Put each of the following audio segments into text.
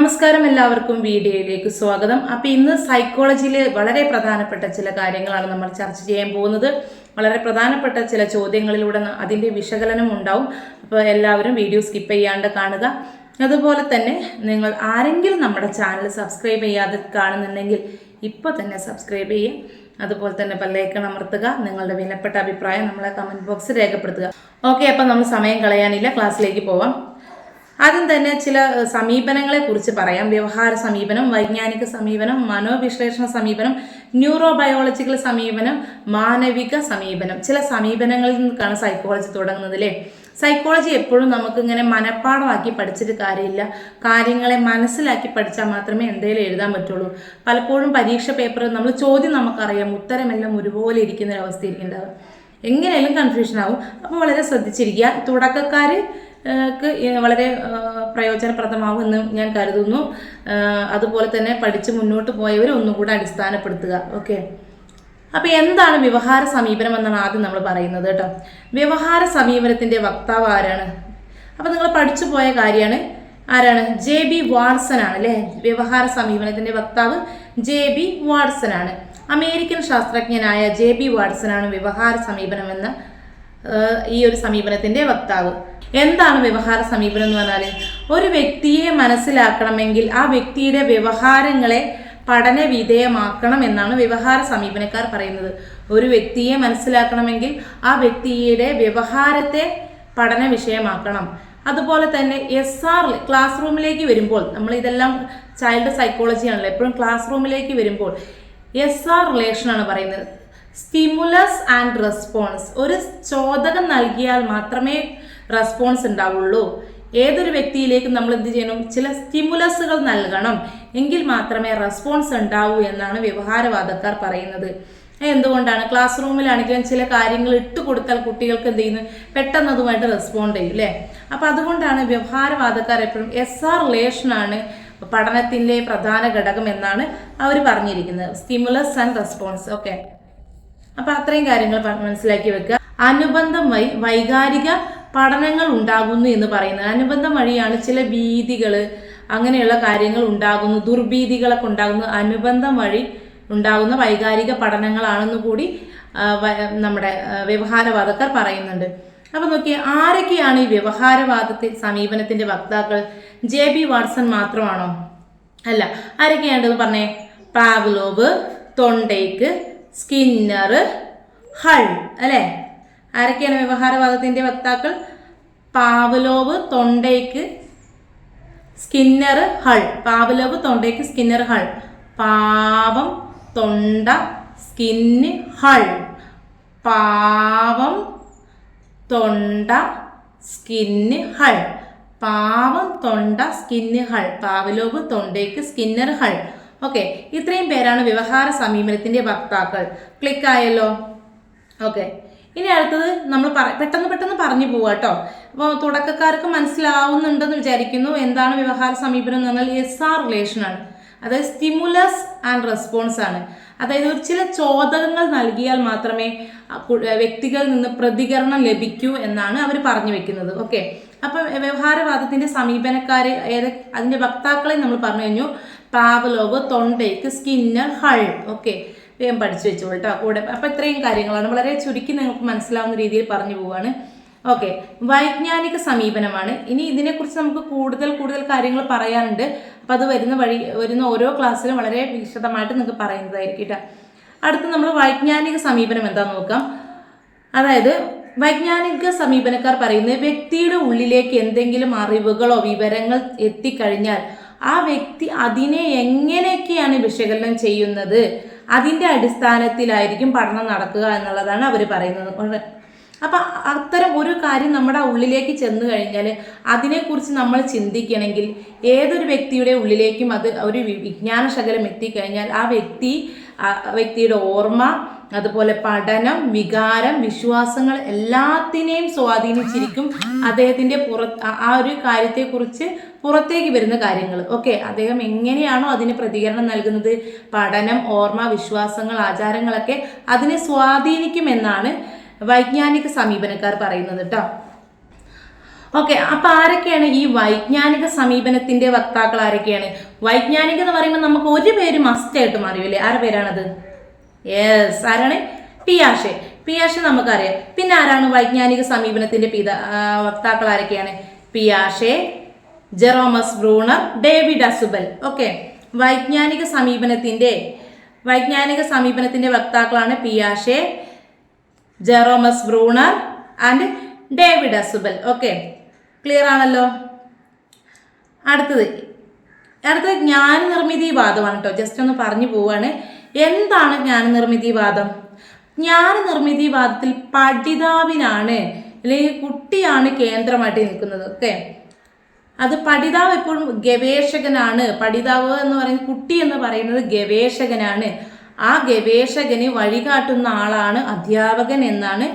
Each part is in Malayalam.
നമസ്കാരം എല്ലാവർക്കും വീഡിയോയിലേക്ക് സ്വാഗതം. അപ്പോൾ ഇന്ന് സൈക്കോളജിയിൽ വളരെ പ്രധാനപ്പെട്ട ചില കാര്യങ്ങളാണ് നമ്മൾ ചർച്ച ചെയ്യാൻ പോകുന്നത്. വളരെ പ്രധാനപ്പെട്ട ചില ചോദ്യങ്ങളിലൂടെ അതിന്റെ വിശകലനം ഉണ്ടാവും. അപ്പോൾ എല്ലാവരും വീഡിയോ സ്കിപ്പ് ചെയ്യാണ്ട് കാണുക. അതുപോലെ തന്നെ നിങ്ങൾ ആരെങ്കിലും നമ്മുടെ ചാനൽ സബ്സ്ക്രൈബ് ചെയ്യാതെ കാണുന്നുണ്ടെങ്കിൽ ഇപ്പോൾ തന്നെ സബ്സ്ക്രൈബ് ചെയ്യുക. അതുപോലെ തന്നെ ബെല്ലൈക്കൺ അമർത്തുക. നിങ്ങളുടെ വിലപ്പെട്ട അഭിപ്രായം നമ്മളെ കമന്റ് ബോക്സിൽ രേഖപ്പെടുത്തുക. ഓക്കെ അപ്പം നമ്മൾ സമയം കളയാനില്ല. ക്ലാസ്സിലേക്ക് പോവാം. ആദ്യം തന്നെ ചില ഏഹ്, സമീപനങ്ങളെ കുറിച്ച് പറയാം. വ്യവഹാര സമീപനം വൈജ്ഞാനിക സമീപനം മനോവിശ്ലേഷണ സമീപനം ന്യൂറോ ബയോളജിക്കൽ സമീപനം മാനവിക സമീപനം. ചില സമീപനങ്ങളിൽ നിന്നാണ് സൈക്കോളജി തുടങ്ങുന്നത് അല്ലേ സൈക്കോളജി എപ്പോഴും നമുക്ക് ഇങ്ങനെ മനഃപ്പാടമാക്കി പഠിച്ചിട്ട് കാര്യമില്ല. കാര്യങ്ങളെ മനസ്സിലാക്കി പഠിച്ചാൽ മാത്രമേ എന്തെങ്കിലും എഴുതാൻ പറ്റുള്ളൂ. പലപ്പോഴും പരീക്ഷ പേപ്പർ നമ്മൾ ചോദ്യം നമുക്കറിയാം. ഉത്തരമെല്ലാം ഒരുപോലെ ഇരിക്കുന്ന ഒരു അവസ്ഥ ഇരിക്കുന്നുണ്ടാവും എങ്ങനെയായാലും കൺഫ്യൂഷൻ ആവും. അപ്പോൾ വളരെ ശ്രദ്ധിച്ചിരിക്കുക. തുടക്കക്കാർ ക്ക് വളരെ പ്രയോജനപ്രദമാകും എന്ന് ഞാൻ കരുതുന്നു. അതുപോലെ തന്നെ പഠിച്ച് മുന്നോട്ട് പോയവർ ഒന്നും കൂടെ അടിസ്ഥാനപ്പെടുത്തുക. ഓക്കെ? അപ്പോൾ എന്താണ് വ്യവഹാര സമീപനം എന്നാണ് ആദ്യം നമ്മൾ പറയുന്നത് കേട്ടോ. വ്യവഹാര സമീപനത്തിന്റെ വക്താവ് ആരാണ്? അപ്പോൾ നിങ്ങൾ പഠിച്ചു പോയ കാര്യമാണ് ആരാണ്? ജെ ബി വാട്സൺ ആണ് അല്ലേ? വ്യവഹാര സമീപനത്തിന്റെ വക്താവ് ജെ ബി വാട്സൺ ആണ്. അമേരിക്കൻ ശാസ്ത്രജ്ഞനായ ജെ ബി വാട്സൺ ആണ് വ്യവഹാര സമീപനം എന്ന ഈ ഒരു സമീപനത്തിന്റെ വക്താവ്. എന്താണ് വ്യവഹാര സമീപനം എന്ന് പറഞ്ഞാൽ ഒരു വ്യക്തിയെ മനസ്സിലാക്കണമെങ്കിൽ ആ വ്യക്തിയുടെ വ്യവഹാരങ്ങളെ പഠന വിധേയമാക്കണം എന്നാണ് വ്യവഹാര സമീപനക്കാർ പറയുന്നത്. ഒരു വ്യക്തിയെ മനസ്സിലാക്കണമെങ്കിൽ ആ വ്യക്തിയുടെ വ്യവഹാരത്തെ പഠന വിഷയമാക്കണം. അതുപോലെ തന്നെ എസ് ആർ ക്ലാസ് റൂമിലേക്ക് വരുമ്പോൾ നമ്മൾ ഇതെല്ലാം ചൈൽഡ് സൈക്കോളജി ആണല്ലോ എപ്പോഴും ക്ലാസ് റൂമിലേക്ക് വരുമ്പോൾ എസ് ആർ റിലേഷൻ ആണ് പറയുന്നത്. സ്റ്റിമുലസ് ആൻഡ് റെസ്പോൺസ് ഒരു ചോദകം നൽകിയാൽ മാത്രമേ റെസ്പോൺസ് ഉണ്ടാവുള്ളൂ. ഏതൊരു വ്യക്തിയിലേക്കും നമ്മൾ എന്ത് ചെയ്യണം? ചില സ്റ്റിമുലസുകൾ നൽകണം. എങ്കിൽ മാത്രമേ റെസ്പോൺസ് ഉണ്ടാവൂ എന്നാണ് വ്യവഹാരവാദക്കാർ പറയുന്നത്. എന്തുകൊണ്ടാണ്? ക്ലാസ് റൂമിലാണെങ്കിലും ചില കാര്യങ്ങൾ ഇട്ട് കൊടുത്താൽ കുട്ടികൾക്ക് എന്ത് ചെയ്യുന്നു? പെട്ടെന്ന് അതുമായിട്ട് റെസ്പോണ്ട് ചെയ്യും അല്ലേ അപ്പം അതുകൊണ്ടാണ് വ്യവഹാരവാദക്കാർ എപ്പോഴും എസ് ആർ റിലേഷനാണ് പഠനത്തിന്റെ പ്രധാന ഘടകം എന്നാണ് അവർ പറഞ്ഞിരിക്കുന്നത്. സ്റ്റിമുലസ് ആൻഡ് റെസ്പോൺസ് ഓക്കെ അപ്പം അത്രയും കാര്യങ്ങൾ മനസ്സിലാക്കി വെക്കുക. അനുബന്ധം വഴി വൈകാരിക പഠനങ്ങൾ ഉണ്ടാകുന്നു എന്ന് പറയുന്നത്. അനുബന്ധം വഴിയാണ് ചില ഭീതികൾ അങ്ങനെയുള്ള കാര്യങ്ങൾ ഉണ്ടാകുന്നു ദുർഭീതികളൊക്കെ ഉണ്ടാകുന്നു. അനുബന്ധം വഴി ഉണ്ടാകുന്ന വൈകാരിക പഠനങ്ങളാണെന്ന് കൂടി നമ്മുടെ വ്യവഹാരവാദക്കാർ പറയുന്നുണ്ട്. അപ്പൊ നോക്കി ആരൊക്കെയാണ് ഈ വ്യവഹാരവാദത്തിൽ സമീപനത്തിന്റെ വക്താക്കൾ? ജെ ബി വാട്സൺ മാത്രമാണോ? അല്ല ആരൊക്കെയാണ്ടെന്ന് പറഞ്ഞേ? പാവ്ലോവ് തൊണ്ടേക്ക് സ്കിന്നർ ഹൾ അല്ലേ? ആരൊക്കെയാണ് വ്യവഹാരവാദത്തിന്റെ വക്താക്കൾ? Pavlov Thorndike Skinner Hull. Pavlov Thorndike Skinner Hull. പാവം തൊണ്ട സ്കിന്ന് ഹൾ. പാവം തൊണ്ട സ്കിന്ന് ഹൾ. പാവം തൊണ്ട skin Hull. Pavlov Thorndike Skinner Hull. Okay ഇത്രയും പേരാണ് വ്യവഹാര സമീപനത്തിന്റെ വക്താക്കൾ. ക്ലിക്കായല്ലോ. ഓക്കെ. ഇനി അടുത്തത് നമ്മൾ പറ പെട്ടെന്ന് പെട്ടെന്ന് പറഞ്ഞു പോവുക കേട്ടോ. അപ്പോൾ തുടക്കക്കാർക്ക് മനസ്സിലാവുന്നുണ്ടെന്ന് വിചാരിക്കുന്നു. എന്താണ് വ്യവഹാര സമീപനം എന്ന് പറഞ്ഞാൽ എസ് ആർ റിലേഷൻ ആണ്. അതായത് സ്റ്റിമുലസ് ആൻഡ് റെസ്പോൺസ് ആണ്. അതായത് ഒരു ചില ചോദകങ്ങൾ നൽകിയാൽ മാത്രമേ വ്യക്തികളിൽ നിന്ന് പ്രതികരണം ലഭിക്കൂ എന്നാണ് അവർ പറഞ്ഞു വെക്കുന്നത്. ഓക്കെ. അപ്പം വ്യവഹാരവാദത്തിന്റെ സമീപനക്കാര് ഏത് അതിന്റെ വക്താക്കളെ നമ്മൾ പറഞ്ഞു കഴിഞ്ഞു. Pavlov Thorndike Skinner Hull. Okay. വേഗം പഠിച്ചു വെച്ചോളൂ കേട്ടോ കൂടെ. അപ്പൊ ഇത്രയും കാര്യങ്ങളാണ്. വളരെ ചുരുക്കി നിങ്ങൾക്ക് മനസ്സിലാവുന്ന രീതിയിൽ പറഞ്ഞു പോവാണ്. ഓക്കെ. വൈജ്ഞാനിക സമീപനമാണ്. ഇനി ഇതിനെക്കുറിച്ച് നമുക്ക് കൂടുതൽ കൂടുതൽ കാര്യങ്ങൾ പറയാനുണ്ട്. അപ്പം അത് വരുന്ന വഴി വരുന്ന ഓരോ ക്ലാസ്സിലും വളരെ വിശദമായിട്ട് നിങ്ങൾക്ക് പറയുന്നതായിരിക്കും കേട്ടോ അടുത്ത് നമ്മൾ വൈജ്ഞാനിക സമീപനം എന്താണെന്ന് നോക്കാം. അതായത് വൈജ്ഞാനിക സമീപനക്കാർ പറയുന്നത് വ്യക്തിയുടെ ഉള്ളിലേക്ക് എന്തെങ്കിലും അറിവുകളോ വിവരങ്ങൾ എത്തിക്കഴിഞ്ഞാൽ ആ വ്യക്തി അതിനെ എങ്ങനെയൊക്കെയാണ് വിശകലനം ചെയ്യുന്നത്? അതിന്റെ അടിസ്ഥാനത്തിലായിരിക്കും പഠനം നടക്കുക എന്നുള്ളതാണ് അവർ പറയുന്നത്. അപ്പം അത്തരം ഒരു കാര്യം നമ്മുടെ ഉള്ളിലേക്ക് ചെന്ന് കഴിഞ്ഞാൽ അതിനെക്കുറിച്ച് നമ്മൾ ചിന്തിക്കണമെങ്കിൽ ഏതൊരു വ്യക്തിയുടെ ഉള്ളിലേക്കും അത് ഒരു വിജ്ഞാന ശകലം എത്തിക്കഴിഞ്ഞാൽ ആ വ്യക്തി ആ വ്യക്തിയുടെ ഓർമ്മ അതുപോലെ പഠനം വികാരം വിശ്വാസങ്ങൾ എല്ലാത്തിനെയും സ്വാധീനിച്ചിരിക്കും അദ്ദേഹത്തിന്റെ പുറ ആ ഒരു കാര്യത്തെക്കുറിച്ച് പുറത്തേക്ക് വരുന്ന കാര്യങ്ങൾ. ഓക്കെ അദ്ദേഹം എങ്ങനെയാണോ അതിന് പ്രതികരണം നൽകുന്നത്? പഠനം ഓർമ്മ വിശ്വാസങ്ങൾ ആചാരങ്ങളൊക്കെ അതിനെ സ്വാധീനിക്കുമെന്നാണ് വൈജ്ഞാനിക സമീപനക്കാർ പറയുന്നത് കേട്ടോ ഓക്കെ അപ്പൊ ആരൊക്കെയാണ് ഈ വൈജ്ഞാനിക സമീപനത്തിന്റെ വക്താക്കൾ ആരൊക്കെയാണ്? വൈജ്ഞാനിക എന്ന് പറയുമ്പോൾ നമുക്ക് ഒരു പേര് മസ്റ്റ് ആയിട്ടും അറിയില്ലേ ആരുടെ പേരാണത്? യെസ് ആരാണ്? പിയാഷെ. പിയാഷെ നമുക്കറിയാം. പിന്നെ ആരാണ് വൈജ്ഞാനിക സമീപനത്തിന്റെ പിതാ വക്താക്കൾ ആരൊക്കെയാണ്? പിയാഷെ Jerome S Bruner David Ausubel. Okay വൈജ്ഞാനിക സമീപനത്തിന്റെ വൈജ്ഞാനിക സമീപനത്തിന്റെ വക്താക്കളാണ് പിയാഷെ Jerome S Bruner and David Ausubel. Okay clear ആണല്ലോ? അടുത്തത്. അടുത്തത് ജ്ഞാനനിർമ്മിതി വാദമാണ് കേട്ടോ ജസ്റ്റ് ഒന്ന് പറഞ്ഞു പോവാണ്. എന്താണ് ജ്ഞാനനിർമ്മിതി വാദം ജ്ഞാനനിർമ്മിതി വാദത്തിൽ പഠിതാവിനാണ് അല്ലെങ്കിൽ കുട്ടിയാണ് കേന്ദ്രമായിട്ട് നിൽക്കുന്നത്. ഓക്കെ അത് പഠിതാവ് എപ്പോഴും ഗവേഷകനാണ്. പഠിതാവ് എന്ന് പറയുന്നത് കുട്ടി എന്ന് പറയുന്നത് ഗവേഷകനാണ്. ആ ഗവേഷകന് വഴികാട്ടുന്ന ആളാണ് അധ്യാപകൻ എന്നാണ്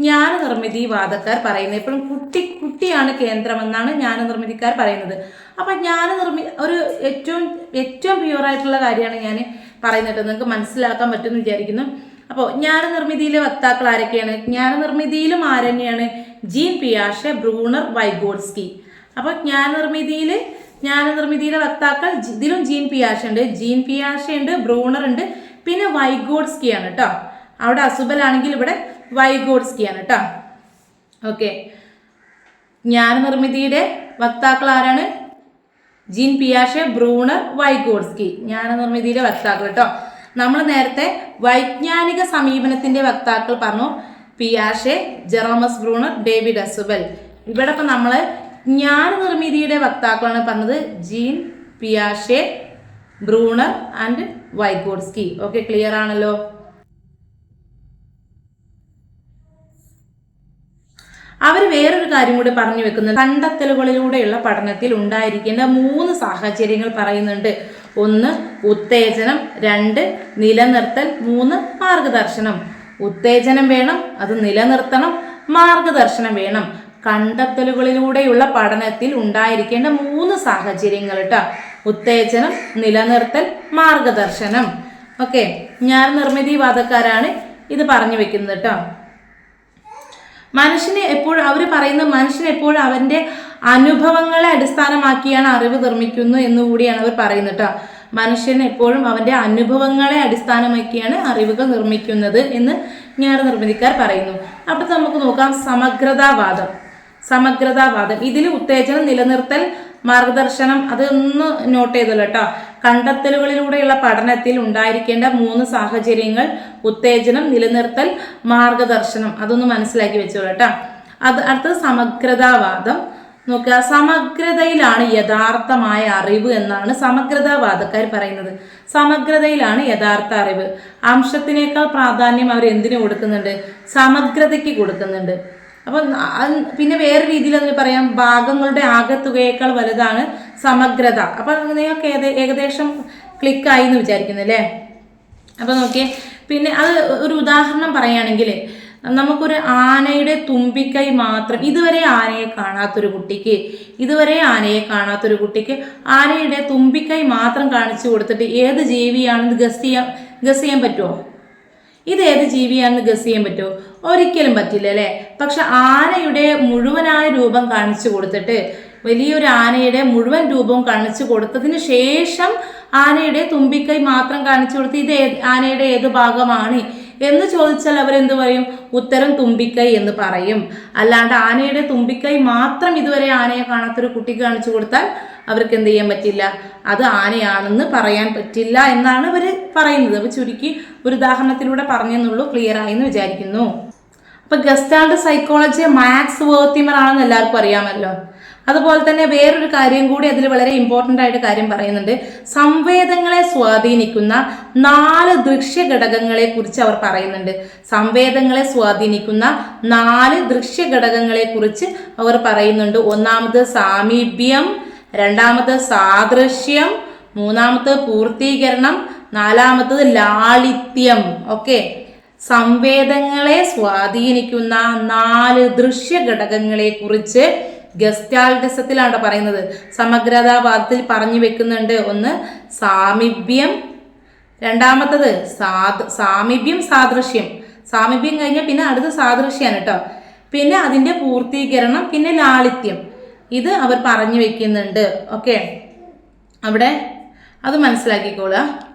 ജ്ഞാനനിർമ്മിതി വാദക്കാർ പറയുന്നത്. എപ്പോഴും കുട്ടി കുട്ടിയാണ് കേന്ദ്രമെന്നാണ് ജ്ഞാനനിർമ്മിതിക്കാർ പറയുന്നത്. അപ്പം ജ്ഞാനനിർമ്മി ഒരു ഏറ്റവും ഏറ്റവും പ്യുവറായിട്ടുള്ള കാര്യമാണ് ഞാൻ പറയുന്നത് നിങ്ങൾക്ക് മനസ്സിലാക്കാൻ പറ്റുമെന്ന് വിചാരിക്കുന്നു. അപ്പോൾ ജ്ഞാനനിർമ്മിതിയിലെ വക്താക്കൾ ആരൊക്കെയാണ്? ജ്ഞാനനിർമ്മിതിയിലും ആരന്നെയാണ് ജീൻ പിയാഷെ ബ്രൂണർ വൈഗോഡ്സ്കി. അപ്പോൾ ജ്ഞാനനിർമ്മിതിയിൽ ജ്ഞാനനിർമ്മിതിയിലെ വക്താക്കൾ ഇതിലും ജീൻ പിയാഷ ഉണ്ട് ജീൻ പിയാഷ ഉണ്ട് ബ്രൂണർ ഉണ്ട് പിന്നെ വൈഗോഡ്സ്കി ആണ് കേട്ടോ അവിടെ അസുബലാണെങ്കിൽ ഇവിടെ വൈഗോഡ്സ്കി ആണ് കേട്ടോ ഓക്കെ. ജ്ഞാനനിർമ്മിതിയുടെ വക്താക്കൾ ആരാണ്? ജീൻ പിയാഷെ ബ്രൂണർ വൈഗോഡ്സ്കി. ജ്ഞാനനിർമ്മിതിയിലെ വക്താക്കൾ കേട്ടോ നമ്മൾ നേരത്തെ വൈജ്ഞാനിക സമീപനത്തിന്റെ വക്താക്കൾ പറഞ്ഞു. പിയാഷെ Jerome S Bruner David Ausubel. ഇവിടെ ഇപ്പം നമ്മൾ ജ്ഞാനനിർമ്മിതിയുടെ വക്താക്കളാണ് പറഞ്ഞത് Jean പിയാഷെ Bruner and Vygotsky. Okay clear ആണല്ലോ? അവർ വേറൊരു കാര്യം കൂടി പറഞ്ഞു വെക്കുന്നത് കണ്ടെത്തലുകളിലൂടെയുള്ള പഠനത്തിൽ ഉണ്ടായിരിക്കേണ്ട മൂന്ന് സാഹചര്യങ്ങൾ പറയുന്നുണ്ട്. ഒന്ന് ഉത്തേജനം. രണ്ട് നിലനിർത്തൽ. മൂന്ന് മാർഗദർശനം. ഉത്തേജനം വേണം അത് നിലനിർത്തണം. മാർഗദർശനം വേണം. കണ്ടെത്തലുകളിലൂടെയുള്ള പഠനത്തിൽ ഉണ്ടായിരിക്കേണ്ട മൂന്ന് സാഹചര്യങ്ങൾ കേട്ടോ ഉത്തേജനം നിലനിർത്തൽ മാർഗദർശനം. ഓക്കെ. ഞാൻ നിർമ്മിതിവാദക്കാരാണ് ഇത് പറഞ്ഞു വെക്കുന്നത് കേട്ടോ മനുഷ്യനെ എപ്പോഴും അവർ പറയുന്ന മനുഷ്യൻ എപ്പോഴും അവന്റെ അനുഭവങ്ങളെ അടിസ്ഥാനമാക്കിയാണ് അറിവ് നിർമ്മിക്കുന്നു എന്നുകൂടിയാണ് അവർ പറയുന്നത് കേട്ടോ മനുഷ്യൻ എപ്പോഴും അവന്റെ അനുഭവങ്ങളെ അടിസ്ഥാനമാക്കിയാണ് അറിവുകൾ നിർമ്മിക്കുന്നത് എന്ന് ഞാൻ നിർമ്മിതിക്കാർ പറയുന്നു. അപ്പോൾ നമുക്ക് നോക്കാം സമഗ്രതാവാദം. സമഗ്രതാവാദം. ഇതിൽ ഉത്തേജനം നിലനിർത്തൽ മാർഗദർശനം അതൊന്ന് നോട്ട് ചെയ്തല്ലോ കേട്ടോ കണ്ടെത്തലുകളിലൂടെയുള്ള പഠനത്തിൽ ഉണ്ടായിരിക്കേണ്ട മൂന്ന് സാഹചര്യങ്ങൾ ഉത്തേജനം നിലനിർത്തൽ മാർഗദർശനം അതൊന്ന് മനസ്സിലാക്കി വെച്ചോളൂ കേട്ടോ അത് അടുത്തത് സമഗ്രതാവാദം. നോക്കുക സമഗ്രതയിലാണ് യഥാർത്ഥമായ അറിവ് എന്നാണ് സമഗ്രതാവാദക്കാർ പറയുന്നത്. സമഗ്രതയിലാണ് യഥാർത്ഥ അറിവ്. അംശത്തിനേക്കാൾ പ്രാധാന്യം അവർ എന്തിനു കൊടുക്കുന്നുണ്ട്? സമഗ്രതയ്ക്ക് കൊടുക്കുന്നുണ്ട്. അപ്പം പിന്നെ വേറെ രീതിയിൽ അതിന് പറയാം ഭാഗങ്ങളുടെ ആകെത്തുകയേക്കാൾ വലുതാണ് സമഗ്രത. അപ്പം നിങ്ങൾക്ക് ഏത് ഏകദേശം ക്ലിക്കായി എന്ന് വിചാരിക്കുന്നു അല്ലേ? അപ്പം നോക്കിയേ പിന്നെ അത് ഒരു ഉദാഹരണം പറയുകയാണെങ്കിൽ നമുക്കൊരു ആനയുടെ തുമ്പിക്കൈ മാത്രം ഇതുവരെ ആനയെ കാണാത്തൊരു കുട്ടിക്ക് ഇതുവരെ ആനയെ കാണാത്തൊരു കുട്ടിക്ക് ആനയുടെ തുമ്പിക്കൈ മാത്രം കാണിച്ചു കൊടുത്തിട്ട് ഏത് ജീവിയാണെന്ന് ഗസ് ചെയ്യാൻ ഗസ് ചെയ്യാൻ പറ്റുമോ ഇത് ഏത് ജീവിയാണെന്ന് ഗസ് ചെയ്യാൻ പറ്റുമോ? ഒരിക്കലും പറ്റില്ല അല്ലേ? പക്ഷെ ആനയുടെ മുഴുവനായ രൂപം കാണിച്ചു കൊടുത്തിട്ട് വലിയൊരു ആനയുടെ മുഴുവൻ രൂപവും കാണിച്ചു കൊടുത്തതിന് ശേഷം ആനയുടെ തുമ്പിക്കൈ മാത്രം കാണിച്ചു കൊടുത്ത് ഇത് ആനയുടെ ഏത് ഭാഗമാണ്? എന്ന് ചോദിച്ചാൽ അവരെന്ത് പറയും? ഉത്തരം തുമ്പിക്കൈ എന്ന് പറയും. അല്ലാണ്ട് ആനയുടെ തുമ്പിക്കൈ മാത്രം ഇതുവരെ ആനയെ കാണാത്തൊരു കുട്ടിക്ക് കാണിച്ചു കൊടുത്താൽ അവർക്ക് എന്ത് ചെയ്യാൻ പറ്റില്ല? അത് ആനയാണെന്ന് പറയാൻ പറ്റില്ല എന്നാണ് ഇവർ പറയുന്നത്. അപ്പോൾ ചുരുക്കി ഒരു ഉദാഹരണത്തിലൂടെ പറഞ്ഞെന്നുള്ളൂ. ക്ലിയർ ആയി എന്ന് വിചാരിക്കുന്നു. അപ്പൊ ഗസ്റ്റാൾഡ് സൈക്കോളജി മാക്സ് വേർത്തിമർ ആണെന്ന് എല്ലാവർക്കും അറിയാമല്ലോ. അതുപോലെ തന്നെ വേറൊരു കാര്യം കൂടി അതിൽ വളരെ ഇമ്പോർട്ടന്റ് ആയിട്ട് കാര്യം പറയുന്നുണ്ട്. സംവേദങ്ങളെ സ്വാധീനിക്കുന്ന നാല് ദൃശ്യ ഘടകങ്ങളെ കുറിച്ച് അവർ പറയുന്നുണ്ട്. സംവേദങ്ങളെ സ്വാധീനിക്കുന്ന നാല് ദൃശ്യ ഘടകങ്ങളെ കുറിച്ച് അവർ പറയുന്നുണ്ട്. ഒന്നാമത് സാമീപ്യം രണ്ടാമത് സാദൃശ്യം മൂന്നാമത് പൂർത്തീകരണം നാലാമത്തത് ലാളിത്യം. ഓക്കെ? സംവേദങ്ങളെ സ്വാധീനിക്കുന്ന നാല് ദൃശ്യ ഘടകങ്ങളെ കുറിച്ച് ഗസ്റ്റാൾഡിസത്തിലാണ് പറയുന്നത്. സമഗ്രതാവാദത്തിൽ പറഞ്ഞു വെക്കുന്നുണ്ട്. ഒന്ന് സാമീപ്യം. രണ്ടാമത്തത് സാദ് സാമീപ്യം സാദൃശ്യം. സാമീപ്യം കഴിഞ്ഞാൽ പിന്നെ അടുത്ത സാദൃശ്യമാണ് കേട്ടോ പിന്നെ അതിന്റെ പൂർത്തീകരണം പിന്നെ ലാളിത്യം. ഇത് അവർ പറഞ്ഞു വെക്കുന്നുണ്ട്. ഓക്കെ? അവിടെ? അത് മനസ്സിലാക്കിക്കോളുക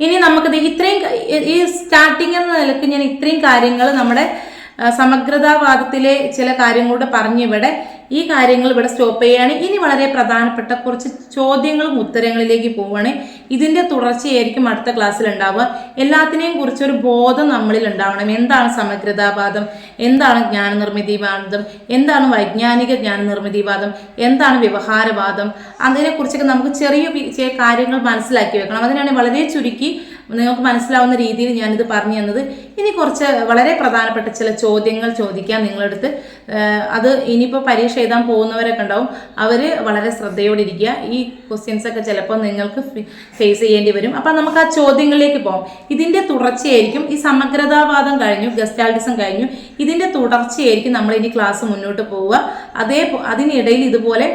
ഇനി നമുക്കിത് ഇത്രയും ഈ- സ്റ്റാർട്ടിംഗ് എന്ന നിലയ്ക്ക് ഞാൻ ഇത്രയും കാര്യങ്ങൾ നമ്മുടെ സമഗ്രതാവാദത്തിലെ ചില കാര്യങ്ങളോട് പറഞ്ഞ് ഇവിടെ ഈ കാര്യങ്ങൾ ഇവിടെ സ്റ്റോപ്പ് ചെയ്യുകയാണ് ഇനി വളരെ പ്രധാനപ്പെട്ട കുറച്ച് ചോദ്യങ്ങളും ഉത്തരങ്ങളിലേക്ക് പോവുകയാണ്. ഇതിന്റെ തുടർച്ചയായിരിക്കും അടുത്ത ക്ലാസ്സിൽ ഉണ്ടാവുക. എല്ലാത്തിനെയും കുറിച്ചൊരു ബോധം നമ്മളിൽ ഉണ്ടാവണം. എന്താണ് സമഗ്രതാവാദം? എന്താണ് ജ്ഞാനനിർമ്മിതിവാദം? എന്താണ് വൈജ്ഞാനിക ജ്ഞാനനിർമ്മിതിവാദം? എന്താണ് വ്യവഹാരവാദം? അതിനെക്കുറിച്ചൊക്കെ നമുക്ക് ചെറിയ കാര്യങ്ങൾ മനസ്സിലാക്കി വെക്കണം. അതിനാണ് വളരെ ചുരുക്കി നിങ്ങൾക്ക് മനസ്സിലാവുന്ന രീതിയിൽ ഞാനിത് പറഞ്ഞു തന്നത്. ഇനി കുറച്ച് വളരെ പ്രധാനപ്പെട്ട ചില ചോദ്യങ്ങൾ ചോദിക്കാം നിങ്ങളടുത്ത്. അത് ഇനിയിപ്പോൾ പരീക്ഷ എഴുതാൻ പോകുന്നവരൊക്കെ ഉണ്ടാവും. അവർ വളരെ ശ്രദ്ധയോടെ ഇരിക്കുക ഈ ക്വസ്റ്റ്യൻസ് ഒക്കെ ചിലപ്പോൾ നിങ്ങൾക്ക് ഫേസ് ചെയ്യേണ്ടി വരും. അപ്പം നമുക്ക് ആ ചോദ്യങ്ങളിലേക്ക് പോകാം. ഇതിന്റെ തുടർച്ചയായിരിക്കും. ഈ സമഗ്രതാവാദം കഴിഞ്ഞു ഗസ്റ്റാൾഡിസം കഴിഞ്ഞു. ഇതിന്റെ തുടർച്ചയായിരിക്കും നമ്മൾ ഇനി ക്ലാസ് മുന്നോട്ട് പോവുക. അതേ അതിനിടയിൽ ഇതുപോലെ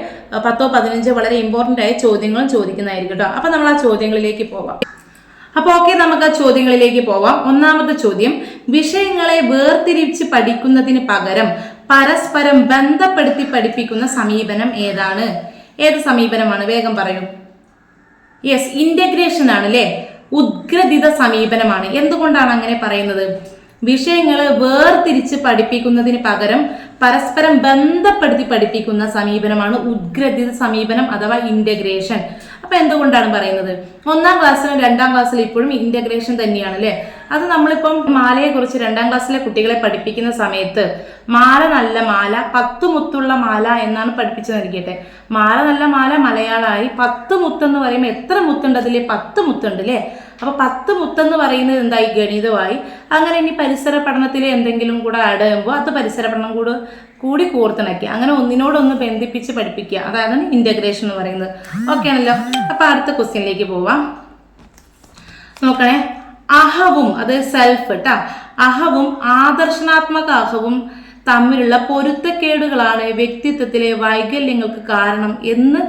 പത്തോ പതിനഞ്ചോ വളരെ ഇമ്പോർട്ടന്റ് ആയ ചോദ്യങ്ങളും ചോദിക്കുന്നതായിരിക്കും കേട്ടോ. അപ്പം നമ്മൾ ആ ചോദ്യങ്ങളിലേക്ക് പോവാം. അപ്പോൾ ഓക്കെ നമുക്ക് ചോദ്യങ്ങളിലേക്ക് പോവാം. ഒന്നാമത്തെ ചോദ്യം വിഷയങ്ങളെ വേർതിരിച്ച് പഠിക്കുന്നതിന് പകരം പരസ്പരം ബന്ധപ്പെടുത്തി പഠിപ്പിക്കുന്ന സമീപനം ഏതാണ്? ഏത് സമീപനമാണ്? വേഗം പറയൂ. യെസ് ഇന്റഗ്രേഷൻ ആണ് അല്ലേ? ഉദ്ഗ്രഥിത സമീപനമാണ്. എന്തുകൊണ്ടാണ് അങ്ങനെ പറയുന്നത്? വിഷയങ്ങൾ വേർതിരിച്ച് പഠിപ്പിക്കുന്നതിന് പകരം പരസ്പരം ബന്ധപ്പെടുത്തി പഠിപ്പിക്കുന്ന സമീപനമാണ് ഉദ്ഗ്രഥിത സമീപനം അഥവാ ഇന്റഗ്രേഷൻ അപ്പൊ എന്തുകൊണ്ടാണ് പറയുന്നത്? ഒന്നാം ക്ലാസ്സിലും രണ്ടാം ക്ലാസ്സിലും ഇപ്പോഴും ഇന്റഗ്രേഷൻ തന്നെയാണ് അല്ലെ? അത് നമ്മളിപ്പം മാലയെ കുറിച്ച് രണ്ടാം ക്ലാസ്സിലെ കുട്ടികളെ പഠിപ്പിക്കുന്ന സമയത്ത് മാല നല്ല മാല പത്ത് മുത്തുള്ള മാല എന്നാണ് പഠിപ്പിച്ചു നൽകിയട്ടെ മാല നല്ല മാല മലയാളമായി പത്ത് മുത്തെന്ന് പറയുമ്പോൾ എത്ര മുത്തുണ്ട് അതിലെ? പത്ത് മുത്തുണ്ട് അല്ലേ? അപ്പൊ പത്ത് മുത്തെന്ന് പറയുന്നത് എന്തായി? ഗണിതമായി. അങ്ങനെ ഇനി പരിസര പഠനത്തിലെ എന്തെങ്കിലും കൂടെ ആഡ് ചെയ്യുമ്പോൾ അത് പരിസര പഠനം കൂടെ കൂടി കോർത്തിണക്കി. അങ്ങനെ ഒന്നിനോടൊന്ന് ബന്ധിപ്പിച്ച് പഠിപ്പിക്കുക. അതാണ് ഇന്റഗ്രേഷൻ എന്ന് പറയുന്നത്. ഓക്കെ ആണല്ലോ. അപ്പോൾ അടുത്ത ക്വസ്റ്റ്യനിലേക്ക് പോവാം. നോക്കണേ. അഹവും അത് സെൽഫ് കേട്ടാ അഹവും ആദർശനാത്മക അഹവും തമ്മിലുള്ള പൊരുത്തക്കേടുകളാണ് വ്യക്തിത്വത്തിലെ വൈകല്യങ്ങൾക്ക് കാരണം എന്ന്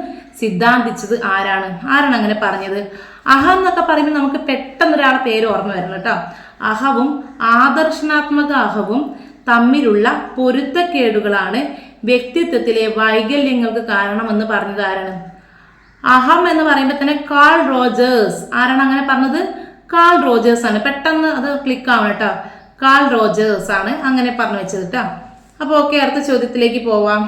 സിദ്ധാന്തിച്ചത് ആരാണ്? ആരാണ് അങ്ങനെ പറഞ്ഞത്? അഹം എന്നൊക്കെ പറയുമ്പോൾ നമുക്ക് പെട്ടെന്ന് ഒരാളെ പേര് ഓർമ്മ വരണം കേട്ടോ. അഹവും ആദർശനാത്മക അഹവും തമ്മിലുള്ള പൊരുത്തക്കേടുകളാണ് വ്യക്തിത്വത്തിലെ വൈകല്യങ്ങൾക്ക് കാരണമെന്ന് പറഞ്ഞത് ആരാണ്? അഹം എന്ന് പറയുമ്പോൾ തന്നെ കാൾ റോജേഴ്സ്. ആരാണ് അങ്ങനെ പറഞ്ഞത്? കാൾ റോജേഴ്സ് ആണ്. പെട്ടെന്ന് അത് ക്ലിക്ക് ആവണം കേട്ടോ. കാൾ റോജേഴ്സ് ആണ് അങ്ങനെ പറഞ്ഞു വെച്ചത് കേട്ടോ. അപ്പോൾ ഓക്കെ അടുത്ത ചോദ്യത്തിലേക്ക് പോവാം.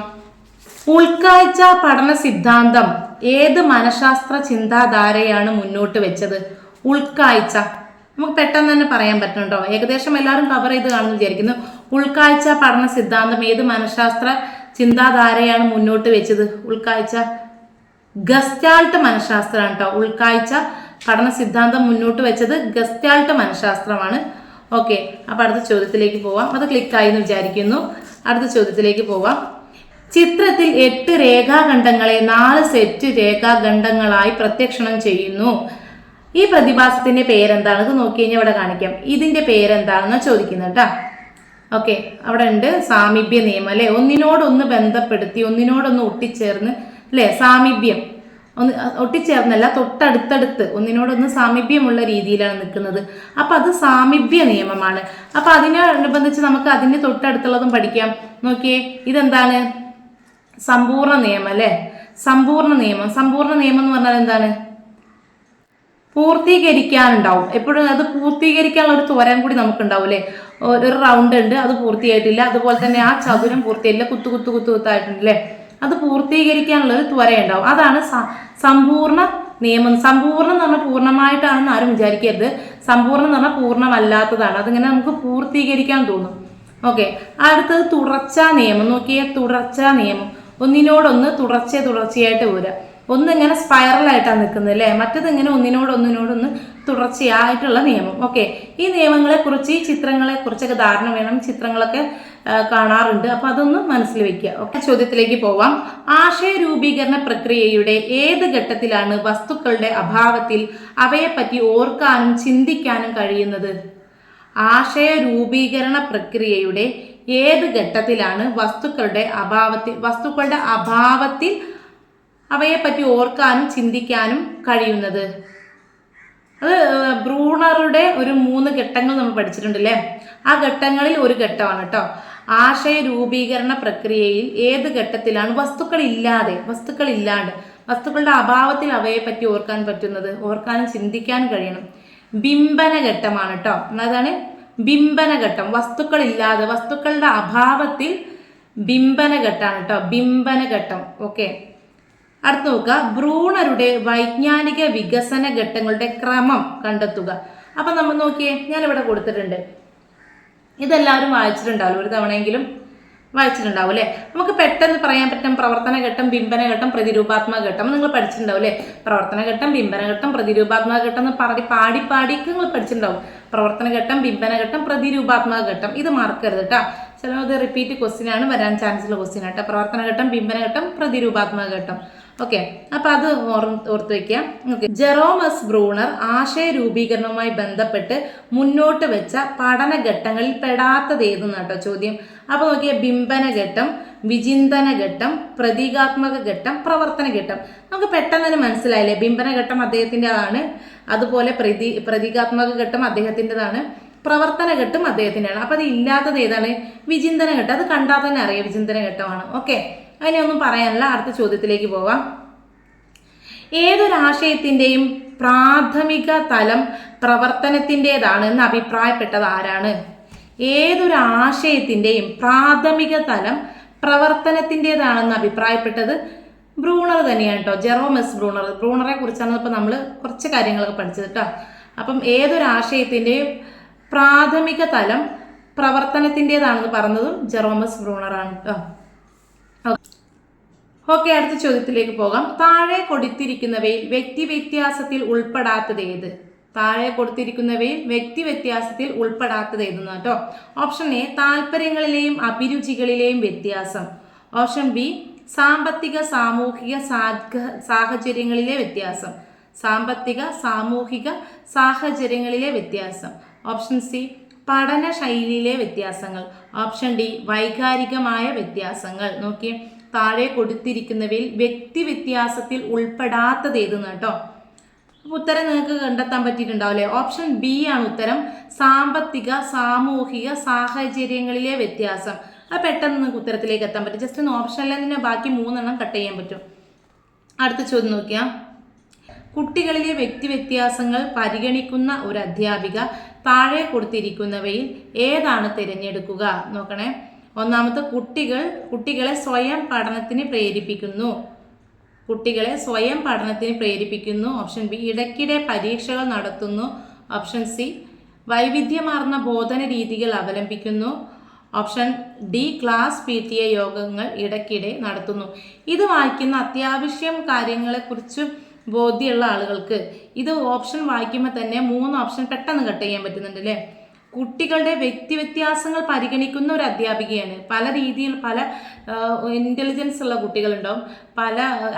ഉൾക്കാഴ്ച പഠന സിദ്ധാന്തം. ഏത് മനഃശാസ്ത്ര ചിന്താധാരയാണ് മുന്നോട്ട് വെച്ചത്? ഉൾക്കാഴ്ച. നമുക്ക് പെട്ടെന്ന് തന്നെ പറയാൻ പറ്റുന്നുണ്ടോ? ഏകദേശം എല്ലാവരും കവർ ചെയ്ത് കാണുമെന്ന് വിചാരിക്കുന്നു. ഉൾക്കാഴ്ച പഠന സിദ്ധാന്തം ഏത് മനഃശാസ്ത്ര ചിന്താധാരയാണ് മുന്നോട്ട് വെച്ചത്? ഉൾക്കാഴ്ച. ഗസ്റ്റാൾട്ട് മനഃശാസ്ത്രമാണ് കേട്ടോ ഉൾക്കാഴ്ച പഠന സിദ്ധാന്തം മുന്നോട്ട് വെച്ചത് ഗസ്റ്റാൾട്ട് മനഃശാസ്ത്രമാണ്. ഓക്കെ. അപ്പൊ അടുത്ത ചോദ്യത്തിലേക്ക് പോവാം. അത് ക്ലിക്കായി എന്ന് വിചാരിക്കുന്നു. അടുത്ത ചോദ്യത്തിലേക്ക് പോവാം. ചിത്രത്തിൽ എട്ട് രേഖാഖണ്ഡങ്ങളെ നാല് സെറ്റ് രേഖാഖണ്ഡങ്ങളായി പ്രത്യക്ഷണം ചെയ്യുന്നു. ഈ പ്രതിഭാസത്തിന്റെ പേരെന്താണ്? ഇത് നോക്കി കഴിഞ്ഞാൽ ഇവിടെ കാണിക്കാം. ഇതിന്റെ പേരെന്താണെന്ന് ചോദിക്കുന്നുണ്ട് ഓക്കെ. അവിടെ ഉണ്ട് സാമീപ്യ നിയമം അല്ലെ? ഒന്നിനോടൊന്ന് ബന്ധപ്പെടുത്തി ഒന്നിനോടൊന്ന് ഒട്ടിച്ചേർന്ന് അല്ലെ? സാമീപ്യം. ഒന്ന് ഒട്ടിച്ചേർന്നല്ല തൊട്ടടുത്തടുത്ത് ഒന്നിനോടൊന്ന് സാമീപ്യമുള്ള രീതിയിലാണ് നിൽക്കുന്നത്. അപ്പൊ അത് സാമീപ്യ നിയമമാണ്. അപ്പൊ അതിനോടനുബന്ധിച്ച് നമുക്ക് അതിന്റെ തൊട്ടടുത്തുള്ളതും പഠിക്കാം. നോക്കിയേ ഇതെന്താണ്? സമ്പൂർണ നിയമം അല്ലേ? സമ്പൂർണ നിയമം. സമ്പൂർണ നിയമം എന്ന് പറഞ്ഞാൽ എന്താണ്? പൂർത്തീകരിക്കാനുണ്ടാവും. എപ്പോഴും അത് പൂർത്തീകരിക്കാനുള്ള ഒരു ത്വരം കൂടി നമുക്കുണ്ടാവും അല്ലേ? ഒരു റൗണ്ട് ഉണ്ട് അത് പൂർത്തിയായിട്ടില്ല. അതുപോലെ തന്നെ ആ ചതുരം പൂർത്തിയായില്ല കുത്തു കുത്തു കുത്തു കുത്തായിട്ടുണ്ട് അല്ലേ? അത് പൂർത്തീകരിക്കാനുള്ള ഒരു ത്വര ഉണ്ടാവും. അതാണ് സമ്പൂർണ നിയമം. സമ്പൂർണം എന്ന് പറഞ്ഞാൽ പൂർണമായിട്ടാണെന്ന് ആരും വിചാരിക്കരുത്. സമ്പൂർണം എന്ന് പറഞ്ഞാൽ പൂർണമല്ലാത്തതാണ്. അതിങ്ങനെ നമുക്ക് പൂർത്തീകരിക്കാൻ തോന്നും. ഓക്കെ. അടുത്തത് തുടർച്ചാ നിയമം. നോക്കിയേ തുടർച്ചാ നിയമം. ഒന്നിനോടൊന്ന് തുടർച്ച തുടർച്ചയായിട്ട് വരിക. ഒന്ന് ഇങ്ങനെ സ്പൈറലായിട്ടാണ് നിൽക്കുന്നത് അല്ലേ? മറ്റത് ഇങ്ങനെ ഒന്നിനോട് ഒന്നിനോടൊന്ന് തുടർച്ചയായിട്ടുള്ള നിയമം. ഓക്കെ ഈ നിയമങ്ങളെക്കുറിച്ച് ഈ ചിത്രങ്ങളെക്കുറിച്ചൊക്കെ ധാരണ വേണം. ചിത്രങ്ങളൊക്കെ കാണാറുണ്ട്. അപ്പം അതൊന്ന് മനസ്സിൽ വെക്കുക. ഓക്കെ ചോദ്യത്തിലേക്ക് പോവാം. ആശയ രൂപീകരണ പ്രക്രിയയുടെ ഏത് ഘട്ടത്തിലാണ് വസ്തുക്കളുടെ അഭാവത്തിൽ അവയെപ്പറ്റി ഓർക്കാനും ചിന്തിക്കാനും കഴിയുന്നത്? ആശയ രൂപീകരണ പ്രക്രിയയുടെ ഏത് ഘട്ടത്തിലാണ് വസ്തുക്കളുടെ അഭാവത്തിൽ വസ്തുക്കളുടെ അഭാവത്തിൽ അവയെപ്പറ്റി ഓർക്കാനും ചിന്തിക്കാനും കഴിയുന്നത്? അത് ബ്രൂണറുടെ ഒരു മൂന്ന് ഘട്ടങ്ങൾ നമ്മൾ പഠിച്ചിട്ടുണ്ട് അല്ലേ ആ ഘട്ടങ്ങളിൽ ഒരു ഘട്ടമാണ് കേട്ടോ. ആശയ രൂപീകരണ പ്രക്രിയയിൽ ഏത് ഘട്ടത്തിലാണ് വസ്തുക്കൾ ഇല്ലാതെ വസ്തുക്കൾ ഇല്ലാണ്ട് വസ്തുക്കളുടെ അഭാവത്തിൽ അവയെ പറ്റി ഓർക്കാൻ പറ്റുന്നത്? ഓർക്കാനും ചിന്തിക്കാനും കഴിയണം. ബിംബന ഘട്ടമാണ് കേട്ടോ. അതാണ് ബിംബന ഘട്ടം വസ്തുക്കളില്ലാതെ വസ്തുക്കളുടെ അഭാവത്തിൽ ബിംബനഘട്ടാണ് കേട്ടോ ബിംബനഘട്ടം. ഓക്കെ. അടുത്ത് നോക്കുക. ഭ്രൂണരുടെ വൈജ്ഞാനിക വികസന ഘട്ടങ്ങളുടെ ക്രമം കണ്ടെത്തുക. അപ്പം നമ്മൾ നോക്കിയേ ഞാനിവിടെ കൊടുത്തിട്ടുണ്ട്. ഇതെല്ലാവരും വായിച്ചിട്ടുണ്ടാവും ഒരു തവണയെങ്കിലും വായിച്ചിട്ടുണ്ടാവും അല്ലേ? നമുക്ക് പെട്ടെന്ന് പറയാൻ പറ്റും പ്രവർത്തന ഘട്ടം ബിംബന ഘട്ടം പ്രതിരൂപാത്മക ഘട്ടം. നിങ്ങൾ പഠിച്ചിട്ടുണ്ടാവും അല്ലേ? പ്രവർത്തന ഘട്ടം ബിംബന ഘട്ടം പ്രതിരൂപാത്മക ഘട്ടം എന്ന് പാടി പാടി പാടിക്ക് നിങ്ങൾ പഠിച്ചിട്ടുണ്ടാവും. പ്രവർത്തന ഘട്ടം ബിംബന ഘട്ടം പ്രതിരൂപാത്മക ഘട്ടം. ഇത് മറക്കരുത് കേട്ടോ ചിലത് റിപ്പീറ്റ് ക്വസ്റ്റ്യൻ ആണ് വരാൻ ചാൻസ് ഉള്ള ക്വസ്റ്റ്യൻ കേട്ടോ പ്രവർത്തന ഘട്ടം ബിംബന ഘട്ടം പ്രതിരൂപാത്മക ഘട്ടം. ഓക്കെ അപ്പൊ അത് ഓർത്ത് വെക്കാം ഓക്കെ ജെറോമസ് ബ്രൂണർ ആശയ രൂപീകരണവുമായി ബന്ധപ്പെട്ട് മുന്നോട്ട് വെച്ച പഠന ഘട്ടങ്ങളിൽ പെടാത്തത് ഏതെന്ന് കേട്ടോ ചോദ്യം. അപ്പൊ നോക്കിയ ബിംബന ഘട്ടം വിചിന്തന ഘട്ടം പ്രതീകാത്മക ഘട്ടം പ്രവർത്തന ഘട്ടം. നമുക്ക് പെട്ടെന്ന് തന്നെ മനസ്സിലായില്ലേ? ബിംബന ഘട്ടം അദ്ദേഹത്തിന്റെതാണ്. അതുപോലെ പ്രതി പ്രതീകാത്മക ഘട്ടം അദ്ദേഹത്തിന്റെതാണ്. പ്രവർത്തന ഘട്ടം അദ്ദേഹത്തിന്റെയാണ്. അപ്പം അത് ഇല്ലാത്തത് ഏതാണ്? വിചിന്തന ഘട്ടം. അത് കണ്ടാൽ തന്നെ അറിയാം വിചിന്തന ഘട്ടമാണ്. ഓക്കെ. അതിനെ ഒന്നും പറയാനല്ല. അടുത്ത ചോദ്യത്തിലേക്ക് പോവാം. ഏതൊരാശയത്തിന്റെയും പ്രാഥമിക തലം പ്രവർത്തനത്തിന്റെതാണ് എന്ന് അഭിപ്രായപ്പെട്ടത് ആരാണ്? ഏതൊരാശയത്തിന്റെയും പ്രാഥമിക തലം പ്രവർത്തനത്തിന്റെതാണെന്ന് അഭിപ്രായപ്പെട്ടത് ബ്രൂണർ തന്നെയാണ് കേട്ടോ ജെറോമസ് ബ്രൂണർ. ബ്രൂണറെ കുറിച്ചാണ് ഇപ്പോൾ നമ്മൾ കുറച്ച് കാര്യങ്ങളൊക്കെ പഠിച്ചത് കേട്ടോ അപ്പം ഏതൊരാശയത്തിന്റെയും പ്രാഥമിക തലം പ്രവർത്തനത്തിന്റെതാണെന്ന് പറഞ്ഞതും ജെറോമസ് ബ്രൂണറാണ് കേട്ടോ ഓക്കെ അടുത്ത ചോദ്യത്തിലേക്ക് പോകാം. താഴെ കൊടുത്തിരിക്കുന്നവയിൽ വ്യക്തി വ്യത്യാസത്തിൽ ഉൾപ്പെടാത്തത് ഏത്? താഴെ കൊടുത്തിരിക്കുന്നവയിൽ വ്യക്തി വ്യത്യാസത്തിൽ ഉൾപ്പെടാത്തത് ഏതെന്ന് കേട്ടോ ഓപ്ഷൻ എ താല്പര്യങ്ങളിലെയും അഭിരുചികളിലെയും വ്യത്യാസം. ഓപ്ഷൻ ബി സാമ്പത്തിക സാമൂഹിക സാഹ- സാഹചര്യങ്ങളിലെ വ്യത്യാസം. സാമ്പത്തിക സാമൂഹിക സാഹചര്യങ്ങളിലെ വ്യത്യാസം. ഓപ്ഷൻ സി പഠന ശൈലിയിലെ വ്യത്യാസങ്ങൾ. ഓപ്ഷൻ ഡി വൈകാരികമായ വ്യത്യാസങ്ങൾ. നോക്കിയേ താഴെ കൊടുത്തിരിക്കുന്നവയിൽ വ്യക്തി വ്യത്യാസത്തിൽ ഉൾപ്പെടാത്തത് ഏതെന്ന് കേട്ടോ? ഉത്തരം നിങ്ങൾക്ക് കണ്ടെത്താൻ പറ്റിയിട്ടുണ്ടാവില്ലേ? ഓപ്ഷൻ ബി ആണ് ഉത്തരം. സാമ്പത്തിക സാമൂഹിക സാഹചര്യങ്ങളിലെ വ്യത്യാസം. അത് പെട്ടെന്ന് നിങ്ങൾക്ക് ഉത്തരത്തിലേക്ക് എത്താൻ പറ്റും. ജസ്റ്റ് ഒന്ന് ഓപ്ഷനിൽ തന്നെ ബാക്കി മൂന്നെണ്ണം കട്ട് ചെയ്യാൻ പറ്റും. അടുത്ത ചോദ്യം നോക്കിയാൽ കുട്ടികളിലെ വ്യക്തി വ്യത്യാസങ്ങൾ പരിഗണിക്കുന്ന ഒരു അധ്യാപിക താഴെ കൊടുത്തിരിക്കുന്നവയിൽ ഏതാണ് തിരഞ്ഞെടുക്കുക? നോക്കണേ. ഒന്നാമത്തെ കുട്ടികൾ കുട്ടികളെ സ്വയം പഠനത്തിന് പ്രേരിപ്പിക്കുന്നു. കുട്ടികളെ സ്വയം പഠനത്തിന് പ്രേരിപ്പിക്കുന്നു. ഓപ്ഷൻ ബി ഇടയ്ക്കിടെ പരീക്ഷകൾ നടത്തുന്നു. ഓപ്ഷൻ സി വൈവിധ്യമാർന്ന ബോധന രീതികൾ അവലംബിക്കുന്നു. Option D class P T A യോഗങ്ങൾ ഇടയ്ക്കിടെ നടത്തുന്നു. ഇത് വായിക്കുന്ന അത്യാവശ്യം കാര്യങ്ങളെക്കുറിച്ച് ബോധ്യമുള്ള ആളുകൾക്ക് ഇത് ഓപ്ഷൻ വായിക്കുമ്പോൾ തന്നെ മൂന്ന് ഓപ്ഷൻ പെട്ടെന്ന് കട്ട് ചെയ്യാൻ പറ്റുന്നുണ്ട് അല്ലേ? കുട്ടികളുടെ വ്യക്തി വ്യത്യാസങ്ങൾ പരിഗണിക്കുന്ന ഒരു അധ്യാപികയാണ്. പല രീതിയിൽ പല ഇന്റലിജൻസ് ഉള്ള കുട്ടികളുണ്ടാവും പല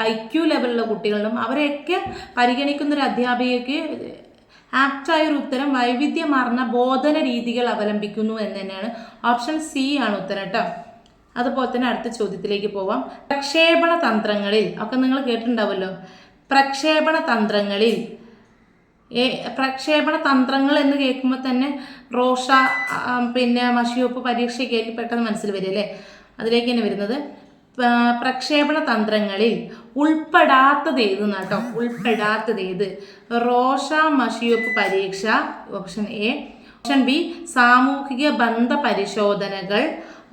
ഐ ക്യു ലെവലുള്ള കുട്ടികളുണ്ടാവും. അവരെയൊക്കെ പരിഗണിക്കുന്ന ഒരു അധ്യാപികയ്ക്ക് ആപ്റ്റായ ഒരു ഉത്തരം വൈവിധ്യമാർന്ന ബോധന രീതികൾ അവലംബിക്കുന്നു എന്ന് തന്നെയാണ് ഓപ്ഷൻ സി ആണ് ഉത്തരം കേട്ടോ. അതുപോലെ തന്നെ അടുത്ത ചോദ്യത്തിലേക്ക് പോവാം. പ്രക്ഷേപണ തന്ത്രങ്ങളിൽ ഒക്കെ നിങ്ങൾ കേട്ടിട്ടുണ്ടാവുമല്ലോ. പ്രക്ഷേപണ തന്ത്രങ്ങളിൽ പ്രക്ഷേപണ തന്ത്രങ്ങൾ എന്ന് കേൾക്കുമ്പോൾ തന്നെ റോഷ പിന്നെ മഷിയോപ്പ് പരീക്ഷയൊക്കെ ആയിരിക്കും പെട്ടെന്ന് മനസ്സിൽ വരും അല്ലേ അതിലേക്ക് തന്നെ വരുന്നത് പ്രക്ഷേപണ തന്ത്രങ്ങളിൽ ഉൾപ്പെടാത്തത് ഏത് കേട്ടോ ഉൾപ്പെടാത്തത് ഏത്? റോഷ മഷിയൊപ്പ് പരീക്ഷ ഓപ്ഷൻ എ ഓപ്ഷൻ ബി സാമൂഹിക ബന്ധ പരിശോധനകൾ.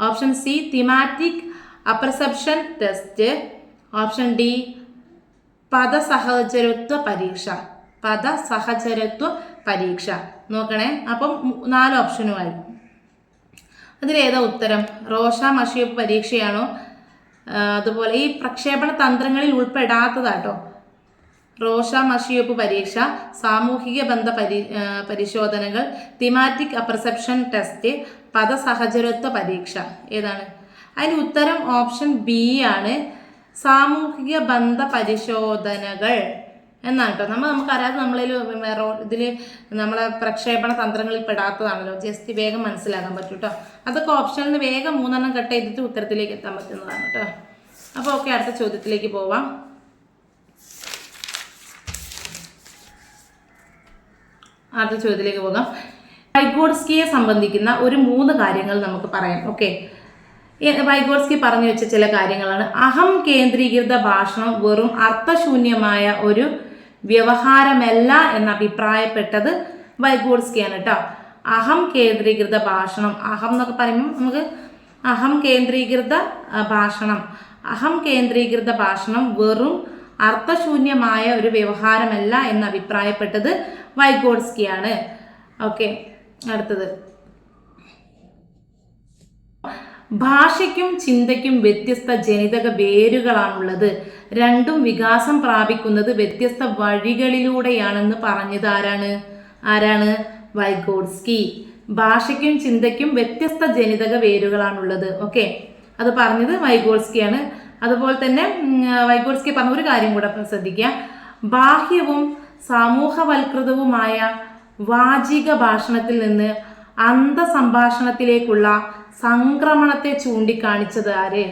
Option C thematic apperception test option D പദസഹചരത്വ പരീക്ഷ. പദസഹചരത്വ പരീക്ഷ. നോക്കണേ. അപ്പം നാല് ഓപ്ഷനുമായി അതിലേതാ ഉത്തരം? റോഷ മഷിയപ്പ് പരീക്ഷയാണോ? അതുപോലെ ഈ പ്രക്ഷേപണ തന്ത്രങ്ങളിൽ ഉൾപ്പെടാത്തതാട്ടോ. റോഷ മഷിയൊപ്പ് പരീക്ഷ സാമൂഹിക ബന്ധ പരി പരിശോധനകൾ തിമാറ്റിക് അപ്രസെപ്ഷൻ ടെസ്റ്റ് പദസഹചരത്വ പരീക്ഷ. ഏതാണ്? അതിന് ഉത്തരം ഓപ്ഷൻ ബി ആണ്. സാമൂഹിക ബന്ധ പരിശോധനകൾ. എന്നാണ് കേട്ടോ നമ്മൾ നമുക്കറിയാതെ നമ്മളിൽ ഇതിൽ നമ്മളെ പ്രക്ഷേപണ തന്ത്രങ്ങളിൽ പെടാത്തതാണല്ലോ. ജസ്റ്റ് വേഗം മനസ്സിലാക്കാൻ പറ്റും കേട്ടോ അതൊക്കെ ഓപ്ഷനിൽ നിന്ന് വേഗം മൂന്നെണ്ണം കട്ട് ചെയ്തിട്ട് ഉത്തരത്തിലേക്ക് എത്താൻ പറ്റുന്നതാണ് കേട്ടോ അപ്പോൾ ഓക്കെ അടുത്ത ചോദ്യത്തിലേക്ക് പോവാം. അടുത്ത ചോദ്യത്തിലേക്ക് പോകാം. വൈഗോഡ്സ്കിയെ സംബന്ധിക്കുന്ന ഒരു മൂന്ന് കാര്യങ്ങൾ നമുക്ക് പറയാം. ഓക്കെ. വൈഗോഡ്സ്കി പറഞ്ഞു വെച്ച ചില കാര്യങ്ങളാണ്. അഹം കേന്ദ്രീകൃത ഭാഷണം വെറും അർത്ഥശൂന്യമായ ഒരു വ്യവഹാരമല്ല എന്ന് അഭിപ്രായപ്പെട്ടത് വൈഗോഡ്സ്കിയാണ് കേട്ടോ അഹം കേന്ദ്രീകൃത ഭാഷണം. അഹം എന്നൊക്കെ പറയുമ്പോൾ നമുക്ക് അഹം കേന്ദ്രീകൃത ഭാഷണം. അഹം കേന്ദ്രീകൃത ഭാഷണം വെറും അർത്ഥശൂന്യമായ ഒരു വ്യവഹാരമല്ല എന്ന് അഭിപ്രായപ്പെട്ടത് വൈഗോഡ്സ്കിയാണ്. ഓക്കെ അടുത്തത്. ഭാഷയ്ക്കും ചിന്തയ്ക്കും വ്യത്യസ്ത ജനിതക വേരുകളാണുള്ളത്. രണ്ടും വികാസം പ്രാപിക്കുന്നത് വ്യത്യസ്ത വഴികളിലൂടെയാണെന്ന് പറഞ്ഞത് ആരാണ്? ആരാണ്? വൈഗോഡ്സ്കി. ഭാഷയ്ക്കും ചിന്തയ്ക്കും വ്യത്യസ്ത ജനിതക വേരുകളാണുള്ളത്. ഓക്കെ. അത് പറഞ്ഞത് വൈഗോഡ്സ്കിയാണ്. അതുപോലെ തന്നെ വൈഗോഡ്സ്കി പറഞ്ഞ ഒരു കാര്യം കൂടെ ശ്രദ്ധിക്കുക. ബാഹ്യവും സമൂഹവൽകൃതവുമായ വാചിക ഭാഷണത്തിൽ നിന്ന് അന്തസംഭാഷണത്തിലേക്കുള്ള സംക്രമണത്തെ ചൂണ്ടിക്കാണിച്ചത് ആര്?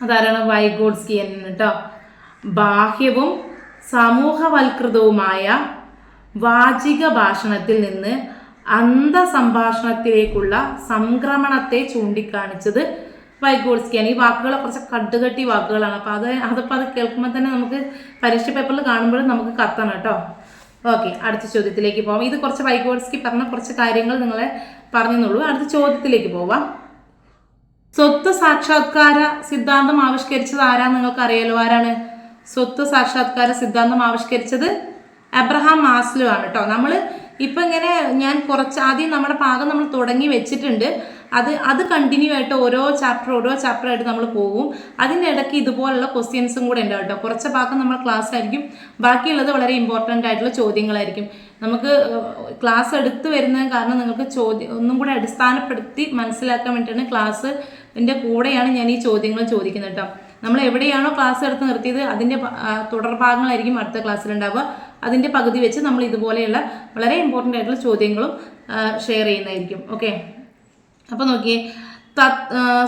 അതാരാണ്? വൈഗോഡ്സ്കി എന്ന് കേട്ടോ ബാഹ്യവും സമൂഹവൽകൃതവുമായ വാചിക ഭാഷണത്തിൽ നിന്ന് അന്ധസംഭാഷണത്തിലേക്കുള്ള സംക്രമണത്തെ ചൂണ്ടിക്കാണിച്ചത് വൈഗോഡ്സ്കിയാണ്. ഈ വാക്കുകൾ കുറച്ച് കട്ടുകട്ടി വാക്കുകളാണ്. അപ്പോൾ അത് അതപ്പോൾ അത് കേൾക്കുമ്പോൾ തന്നെ നമുക്ക് പരീക്ഷ പേപ്പറിൽ കാണുമ്പോഴും നമുക്ക് കത്തണം കേട്ടോ ഓക്കെ അടുത്ത ചോദ്യത്തിലേക്ക് പോവാം. ഇത് കുറച്ച് വൈഗോഡ്സ്കി പറഞ്ഞ കുറച്ച് കാര്യങ്ങൾ നിങ്ങളെ പറഞ്ഞെന്നുള്ളൂ. അടുത്ത ചോദ്യത്തിലേക്ക് പോവാം. സ്വത്ത് സാക്ഷാത്കാര സിദ്ധാന്തം ആവിഷ്കരിച്ചത് ആരാ നിങ്ങൾക്ക് അറിയാലോ ആരാണ് സ്വത്ത് സാക്ഷാത്കാര സിദ്ധാന്തം ആവിഷ്കരിച്ചത്? അബ്രഹാം മാസ്ലു ആണ് കേട്ടോ. നമ്മൾ ഇപ്പം ഇങ്ങനെ ഞാൻ കുറച്ച് ആദ്യം നമ്മുടെ പാകം നമ്മൾ തുടങ്ങി വെച്ചിട്ടുണ്ട്. അത് അത് കണ്ടിന്യൂ ആയിട്ട് ഓരോ ചാപ്റ്റർ ഓരോ ചാപ്റ്റർ ആയിട്ട് നമ്മൾ പോകും. അതിന്റെ ഇടയ്ക്ക് ഇതുപോലുള്ള ക്വസ്റ്റ്യൻസും കൂടെ ഉണ്ട് കേട്ടോ. കുറച്ച് ഭാഗം നമ്മൾ ക്ലാസ് ആയിരിക്കും. ബാക്കിയുള്ളത് വളരെ ഇമ്പോർട്ടന്റ് ആയിട്ടുള്ള ചോദ്യങ്ങളായിരിക്കും. നമുക്ക് ക്ലാസ് എടുത്തു വരുന്നത് കാരണം നിങ്ങൾക്ക് ചോദ്യം ഒന്നും കൂടെ അടിസ്ഥാനപ്പെടുത്തി മനസ്സിലാക്കാൻ വേണ്ടിയിട്ടാണ് ക്ലാസ് എന്റെ കൂടെയാണ് ഞാൻ ഈ ചോദ്യങ്ങൾ ചോദിക്കുന്നത് കേട്ടോ. നമ്മൾ എവിടെയാണോ ക്ലാസ് എടുത്ത് നിർത്തിയത് അതിന്റെ തുടർഭാഗങ്ങളായിരിക്കും അടുത്ത ക്ലാസ്സിലുണ്ടാവുക അതിന്റെ പകുതി വെച്ച് നമ്മൾ ഇതുപോലെയുള്ള വളരെ ഇമ്പോർട്ടന്റ് ആയിട്ടുള്ള ചോദ്യങ്ങളും ഷെയർ ചെയ്യുന്നതായിരിക്കും. ഓക്കെ അപ്പോൾ നോക്കിയേ.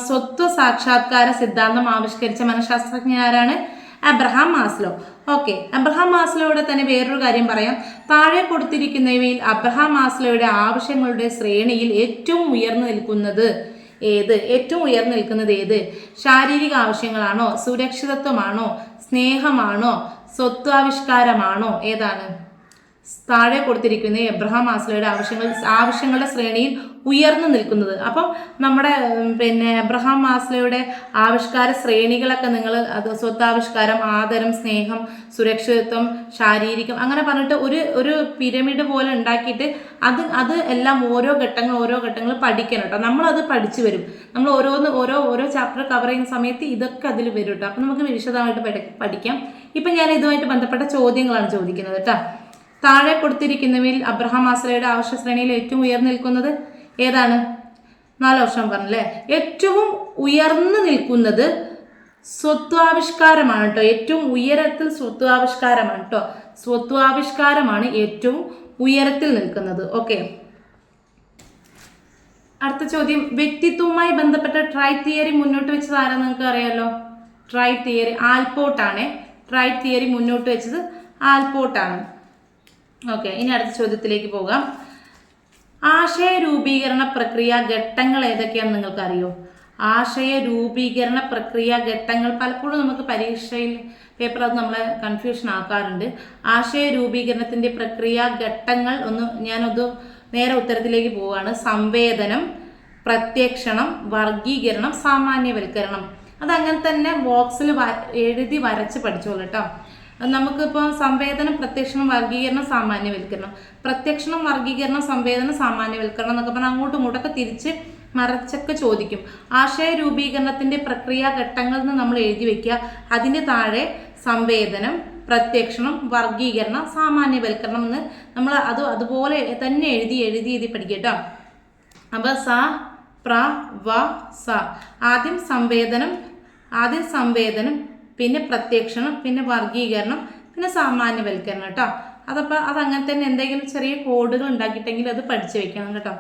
സ്വത്വ സാക്ഷാത്കാര സിദ്ധാന്തം ആവിഷ്കരിച്ച മനഃശാസ്ത്രജ്ഞ ആരാണ്? Abraham Maslow. ഓക്കെ അബ്രഹാം മാസ്ലോയുടെ തന്നെ വേറൊരു കാര്യം പറയാം. താഴെ കൊടുത്തിരിക്കുന്നവയിൽ അബ്രഹാം മാസ്ലോയുടെ ആവശ്യങ്ങളുടെ ശ്രേണിയിൽ ഏറ്റവും ഉയർന്നു നിൽക്കുന്നത് ഏത്? ഏറ്റവും ഉയർന്നു നിൽക്കുന്നത് ഏത്? ശാരീരിക ആവശ്യങ്ങളാണോ? സുരക്ഷിതത്വമാണോ? സ്നേഹമാണോ? സ്വത്വാവിഷ്കാരമാണോ? ഏതാണ്? താഴെ കൊടുത്തിരിക്കുന്ന എബ്രഹാം മാസ്ലോയുടെ ആവശ്യങ്ങൾ ആവശ്യങ്ങളുടെ ശ്രേണിയിൽ ഉയർന്നു നിൽക്കുന്നത്. അപ്പം നമ്മുടെ പിന്നെ എബ്രഹാം മാസ്ലോയുടെ ആവിഷ്കാര ശ്രേണികളൊക്കെ നിങ്ങൾ അത് സ്വത്താവിഷ്കാരം ആദരം സ്നേഹം സുരക്ഷിതത്വം ശാരീരികം അങ്ങനെ പറഞ്ഞിട്ട് ഒരു ഒരു പിരമിഡ് പോലെ ഉണ്ടാക്കിയിട്ട് അത് അത് എല്ലാം ഓരോ ഘട്ടങ്ങൾ ഓരോ ഘട്ടങ്ങൾ പഠിക്കണം കേട്ടോ. നമ്മളത് പഠിച്ചു വരും. നമ്മൾ ഓരോന്ന് ഓരോ ഓരോ ചാപ്റ്റർ കവർ ചെയ്യുന്ന സമയത്ത് ഇതൊക്കെ അതിൽ വരും കേട്ടോ. അപ്പം നമുക്ക് വിശദമായിട്ട് പഠിക്കാം. ഇപ്പം ഞാൻ ഇതുമായിട്ട് ബന്ധപ്പെട്ട ചോദ്യങ്ങളാണ് ചോദിക്കുന്നത് കേട്ടോ. താഴെ കൊടുത്തിരിക്കുന്നവയിൽ അബ്രഹാം ആസ്ലയുടെ ആവശ്യ ശ്രേണിയിൽ ഏറ്റവും ഉയർന്നു നിൽക്കുന്നത് ഏതാണ്? നാല് വർഷം പറഞ്ഞല്ലേ? ഏറ്റവും ഉയർന്നു നിൽക്കുന്നത് സ്വത്വാവിഷ്കാരമാണ് കേട്ടോ. ഏറ്റവും ഉയരത്തിൽ സ്വത്വാവിഷ്കാരമാണ് കേട്ടോ. സ്വത്വാവിഷ്കാരമാണ് ഏറ്റവും ഉയരത്തിൽ നിൽക്കുന്നത്. ഓക്കെ. അടുത്ത ചോദ്യം. വ്യക്തിത്വവുമായി ബന്ധപ്പെട്ട ട്രൈ തിയറി മുന്നോട്ട് വെച്ചത് ആരാ നിങ്ങൾക്ക് അറിയാലോ? ട്രൈ തിയറി ആൽപോട്ടാണ്. ട്രൈ തിയറി മുന്നോട്ട് വെച്ചത് ആൽപോർട്ടാണ് ഓക്കെ ഇനി അടുത്ത ചോദ്യത്തിലേക്ക് പോകാം. ആശയ രൂപീകരണ പ്രക്രിയ ഘട്ടങ്ങൾ ഏതൊക്കെയാണെന്ന് നിങ്ങൾക്കറിയോ? ആശയ രൂപീകരണ പ്രക്രിയ ഘട്ടങ്ങൾ പലപ്പോഴും നമുക്ക് പരീക്ഷയിൽ പേപ്പർ അത് നമ്മളെ കൺഫ്യൂഷൻ ആക്കാറുണ്ട്. ആശയ രൂപീകരണത്തിന്റെ പ്രക്രിയ ഘട്ടങ്ങൾ ഒന്ന് ഞാനൊന്ന് നേരെ ഉത്തരത്തിലേക്ക് പോവുകയാണ് സംവേദനം പ്രത്യക്ഷണം വർഗീകരണം സാമാന്യവൽക്കരണം. അതങ്ങനെ തന്നെ ബോക്സിൽ എഴുതി വരച്ച് പഠിച്ചോളൂ കേട്ടോ. നമുക്കിപ്പോൾ സംവേദനം പ്രത്യക്ഷണം വർഗീകരണം സാമാന്യവൽക്കരണം. പ്രത്യക്ഷണം വർഗീകരണം സംവേദനം സാമാന്യവൽക്കരണം എന്നൊക്കെ പറഞ്ഞാൽ അങ്ങോട്ടും ഇങ്ങോട്ടൊക്കെ തിരിച്ച് മറച്ചൊക്കെ ചോദിക്കും. ആശയ രൂപീകരണത്തിന്റെ പ്രക്രിയ ഘട്ടങ്ങൾ എന്ന് നമ്മൾ എഴുതി വെക്കുക. അതിന്റെ താഴെ സംവേദനം പ്രത്യക്ഷണം വർഗീകരണം സാമാന്യവൽക്കരണം എന്ന് നമ്മൾ അത് അതുപോലെ തന്നെ എഴുതി എഴുതി എഴുതി പഠിക്കുക കേട്ടോ. അപ്പോൾ സ പ്ര വ സ. ആദ്യം സംവേദനം ആദ്യം സംവേദനം പിന്നെ പ്രത്യക്ഷണം പിന്നെ വർഗീകരണം പിന്നെ സാമാന്യവൽക്കരണം കേട്ടോ. അതപ്പോൾ അതങ്ങനെ തന്നെ എന്തെങ്കിലും ചെറിയ കോഡുകൾ ഉണ്ടാക്കിയിട്ടെങ്കിൽ അത് പഠിച്ചു വെക്കണം കേട്ടോ.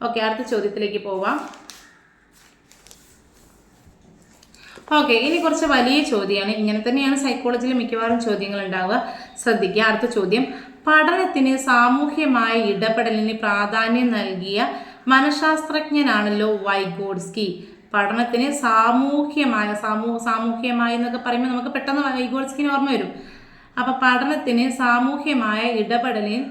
ഓക്കെ അടുത്ത ചോദ്യത്തിലേക്ക് പോവാം. ഓക്കെ ഇനി കുറച്ച് വലിയ ചോദ്യമാണ്. ഇങ്ങനെ തന്നെയാണ് സൈക്കോളജിയിൽ മിക്കവാറും ചോദ്യങ്ങൾ ഉണ്ടാവുക. ശ്രദ്ധിക്കുക. അടുത്ത ചോദ്യം. പഠനത്തിന് സാമൂഹ്യമായ ഇടപെടലിന് പ്രാധാന്യം നൽകിയ മനഃശാസ്ത്രജ്ഞനാണല്ലോ വൈഗോഡ്സ്കി. പഠനത്തിന് സാമൂഹ്യമായ സാമൂഹ സാമൂഹ്യമായി എന്നൊക്കെ പറയുമ്പോൾ നമുക്ക് പെട്ടെന്ന് ഈഗോൾസ്കിന് ഓർമ്മ വരും. അപ്പോൾ പഠനത്തിന് സാമൂഹ്യമായ ഇടപെടലിന്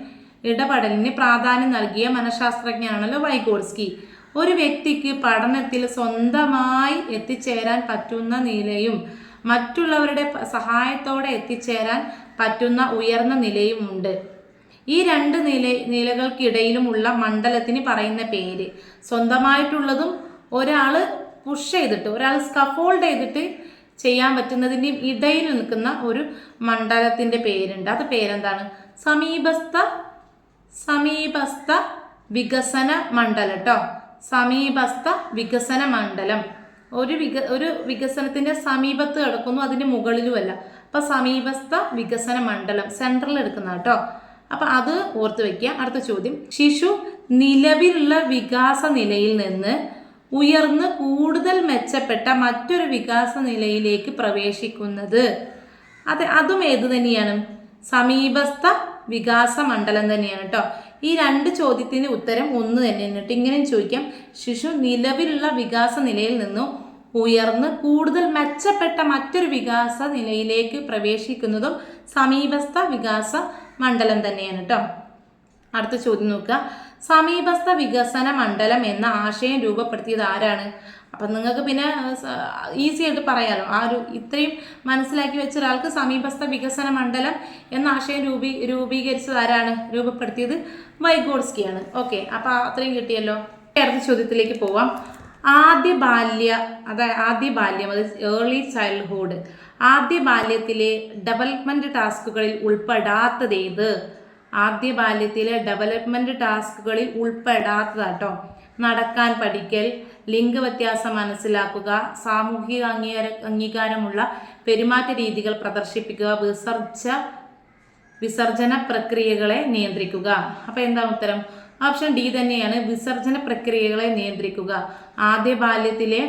ഇടപെടലിന് പ്രാധാന്യം നൽകിയ മനഃശാസ്ത്രജ്ഞനാണല്ലോ വൈഗോൾസ്കി ഒരു വ്യക്തിക്ക് പഠനത്തിൽ സ്വന്തമായി എത്തിച്ചേരാൻ പറ്റുന്ന നിലയും മറ്റുള്ളവരുടെ സഹായത്തോടെ എത്തിച്ചേരാൻ പറ്റുന്ന ഉയർന്ന നിലയും ഉണ്ട്. ഈ രണ്ട് നില നിലകൾക്കിടയിലുമുള്ള മണ്ഡലത്തിന് പറയുന്ന പേര്. സ്വന്തമായിട്ടുള്ളതും ഒരാൾ പുഷ് ചെയ്തിട്ട് ഒരാൾ സ്കഫോൾഡ് ചെയ്തിട്ട് ചെയ്യാൻ പറ്റുന്നതിന്റെയും ഇടയിൽ നിൽക്കുന്ന ഒരു മണ്ഡലത്തിന്റെ പേരുണ്ട്. അത് പേരെന്താണ്? സമീപസ്ഥ സമീപസ്ഥ വികസന മണ്ഡലം കേട്ടോ സമീപസ്ഥ വികസന മണ്ഡലം. ഒരു വിക ഒരു വികസനത്തിന്റെ സമീപത്ത് കിടക്കുന്നു അതിന്റെ മുകളിലുമല്ല. അപ്പോൾ സമീപസ്ഥ വികസന മണ്ഡലം സെൻട്രൽ എടുക്കുന്ന കേട്ടോ അപ്പോൾ അത് ഓർത്ത് വയ്ക്കുക അടുത്ത ചോദ്യം. ശിശു നിലവിലുള്ള വികാസ നിലയിൽ നിന്ന് ഉയർന്ന് കൂടുതൽ മെച്ചപ്പെട്ട മറ്റൊരു വികാസ നിലയിലേക്ക് പ്രവേശിക്കുന്നത്. അതെ അതും ഏത് തന്നെയാണ്? സമീപസ്ഥ വികാസ മണ്ഡലം തന്നെയാണ് കേട്ടോ ഈ രണ്ട് ചോദ്യത്തിന് ഉത്തരം ഒന്ന് തന്നെയാണ് കേട്ടോ ഇങ്ങനെയും ചോദിക്കാം. ശിശു നിലവിലുള്ള വികാസ നിലയിൽ നിന്നും ഉയർന്ന് കൂടുതൽ മെച്ചപ്പെട്ട മറ്റൊരു വികാസ നിലയിലേക്ക് പ്രവേശിക്കുന്നതും സമീപസ്ഥ വികാസ മണ്ഡലം തന്നെയാണ് കേട്ടോ അടുത്ത ചോദ്യം നോക്കുക. സമീപസ്ഥ വികസന മണ്ഡലം എന്ന ആശയം രൂപപ്പെടുത്തിയത് ആരാണ്? അപ്പം നിങ്ങൾക്ക് പിന്നെ ഈസി ആയിട്ട് പറയാലോ. ആ ഒരു ഇത്രയും മനസ്സിലാക്കി വെച്ച ഒരാൾക്ക് സമീപസ്ഥ വികസന മണ്ഡലം എന്ന ആശയം രൂപീ രൂപീകരിച്ചത് ആരാണ്? രൂപപ്പെടുത്തിയത് വൈഗോഡ്സ്കിയാണ്. ഓക്കെ അപ്പം അത്രയും കിട്ടിയല്ലോ. അടുത്ത ചോദ്യത്തിലേക്ക് പോവാം. ആദ്യ ബാല്യ അതായത് ആദ്യ ബാല്യം അതായത് ഏർലി ചൈൽഡ്ഹുഡ് ആദ്യ ബാല്യത്തിലെ ഡെവലപ്മെന്റ് ടാസ്കുകളിൽ ഉൾപ്പെടാത്തത് ഏത്? ആദ്യ ബാല്യത്തിലെ ഡെവലപ്മെന്റ് ടാസ്കുകളിൽ ഉൾപ്പെടാത്തതാട്ടോ. നടക്കാൻ പഠിക്കൽ ലിംഗവ്യത്യാസം മനസ്സിലാക്കുക സാമൂഹിക അംഗീകാര അംഗീകാരമുള്ള പെരുമാറ്റ രീതികൾ പ്രദർശിപ്പിക്കുക വിസർജ വിസർജന പ്രക്രിയകളെ നിയന്ത്രിക്കുക. അപ്പോൾ എന്താ ഉത്തരം? ഓപ്ഷൻ ഡി തന്നെയാണ് വിസർജന പ്രക്രിയകളെ നിയന്ത്രിക്കുക. ആദ്യ ബാല്യത്തിലെ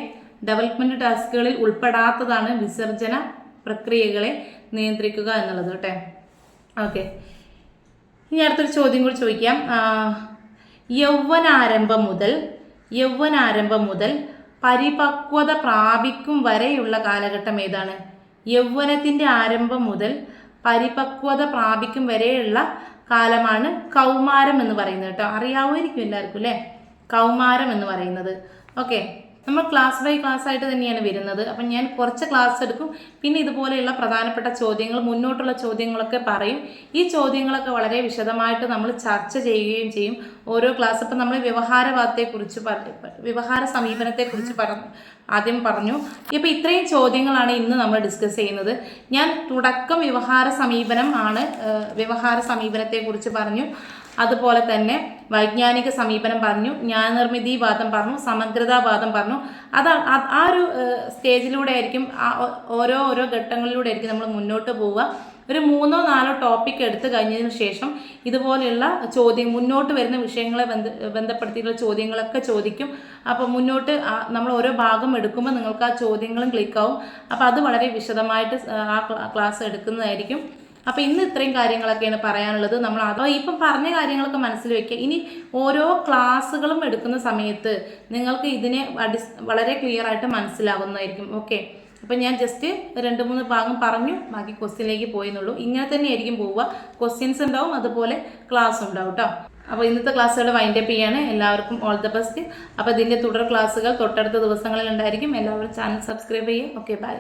ഡെവലപ്മെന്റ് ടാസ്കുകളിൽ ഉൾപ്പെടാത്തതാണ് വിസർജന പ്രക്രിയകളെ നിയന്ത്രിക്കുക എന്നുള്ളത് കേട്ടെ. ഓക്കെ. ഇനി അടുത്തൊരു ചോദ്യം കൂടി ചോദിക്കാം. യൗവനാരംഭം മുതൽ യൗവനാരംഭം മുതൽ പരിപക്വത പ്രാപിക്കും വരെയുള്ള കാലഘട്ടം ഏതാണ്? യൗവനത്തിന്റെ ആരംഭം മുതൽ പരിപക്വത പ്രാപിക്കും വരെയുള്ള കാലമാണ് കൗമാരം എന്ന് പറയുന്നത് കേട്ടോ. അറിയാവുമായിരിക്കും എല്ലാവർക്കും അല്ലേ? കൗമാരം എന്ന് പറയുന്നത്. ഓക്കെ. നമ്മൾ ക്ലാസ് ബൈ ക്ലാസ് ആയിട്ട് തന്നെയാണ് വരുന്നത്. അപ്പം ഞാൻ കുറച്ച് ക്ലാസ് എടുക്കും. പിന്നെ ഇതുപോലെയുള്ള പ്രധാനപ്പെട്ട ചോദ്യങ്ങൾ മുന്നോട്ടുള്ള ചോദ്യങ്ങളൊക്കെ പറയും. ഈ ചോദ്യങ്ങളൊക്കെ വളരെ വിശദമായിട്ട് നമ്മൾ ചർച്ച ചെയ്യുകയും ചെയ്യും. ഓരോ ക്ലാസ് ഇപ്പം നമ്മൾ വ്യവഹാരവാദത്തെക്കുറിച്ച് വ്യവഹാര സമീപനത്തെക്കുറിച്ച് പറഞ്ഞു ആദ്യം പറഞ്ഞു. ഇപ്പോൾ ഇത്രയും ചോദ്യങ്ങളാണ് ഇന്ന് നമ്മൾ ഡിസ്കസ് ചെയ്യുന്നത്. ഞാൻ തുടക്കം വ്യവഹാര സമീപനം ആണ് വ്യവഹാര സമീപനത്തെക്കുറിച്ച് പറഞ്ഞു. അതുപോലെ തന്നെ വൈജ്ഞാനിക സമീപനം പറഞ്ഞു ജ്ഞാനനിർമ്മിതിവാദം പറഞ്ഞു സമഗ്രതാവാദം പറഞ്ഞു. അത് ആ- ഒരു സ്റ്റേജിലൂടെ ആയിരിക്കും ഓരോ ഓരോ ഘട്ടങ്ങളിലൂടെ ആയിരിക്കും നമ്മൾ മുന്നോട്ട് പോവുക. ഒരു മൂന്നോ നാലോ ടോപ്പിക് എടുത്തു കഴിഞ്ഞതിന് ശേഷം ഇതുപോലെയുള്ള ചോദ്യം മുന്നോട്ട് വരുന്ന വിഷയങ്ങളെ ബന്ധ ബന്ധപ്പെടുത്തിയിട്ടുള്ള ചോദ്യങ്ങളൊക്കെ ചോദിക്കും. അപ്പോൾ മുന്നോട്ട് നമ്മൾ ഓരോ ഭാഗം എടുക്കുമ്പോൾ നിങ്ങൾക്ക് ആ ചോദ്യങ്ങളും ക്ലിക്കാവും അപ്പോൾ അത് വളരെ വിശദമായിട്ട് ആ ക്ലാസ് എടുക്കുന്നതായിരിക്കും. അപ്പോൾ ഇന്ന് ഇത്രയും കാര്യങ്ങളൊക്കെയാണ് പറയാനുള്ളത്. നമ്മൾ അതോ ഇപ്പം പറഞ്ഞ കാര്യങ്ങളൊക്കെ മനസ്സിൽ വെക്കുക. ഇനി ഓരോ ക്ലാസ്സുകളും എടുക്കുന്ന സമയത്ത് നിങ്ങൾക്ക് ഇതിനെ വളരെ ക്ലിയർ ആയിട്ട് മനസ്സിലാകുന്നതായിരിക്കും. ഓക്കെ അപ്പം ഞാൻ ജസ്റ്റ് രണ്ട് മൂന്ന് ഭാഗം പറഞ്ഞു. ബാക്കി ക്വസ്റ്റ്യനിലേക്ക് പോയെന്നുള്ളൂ. ഇങ്ങനെ തന്നെ ആയിരിക്കും പോവുക. ക്വസ്റ്റ്യൻസ് ഉണ്ടാവും. അതുപോലെ ക്ലാസ് ഉണ്ടാവും കേട്ടോ അപ്പോൾ ഇന്നത്തെ ക്ലാസ്സുകൾ വൈൻഡപ്പ് ചെയ്യാണ്. എല്ലാവർക്കും ഓൾ ദ ബെസ്റ്റ് അപ്പോൾ ഇതിന്റെ തുടർ ക്ലാസ്സുകൾ തൊട്ടടുത്ത ദിവസങ്ങളിൽ ഉണ്ടായിരിക്കും. എല്ലാവരും ചാനൽ സബ്സ്ക്രൈബ് ചെയ്യുക. Okay bye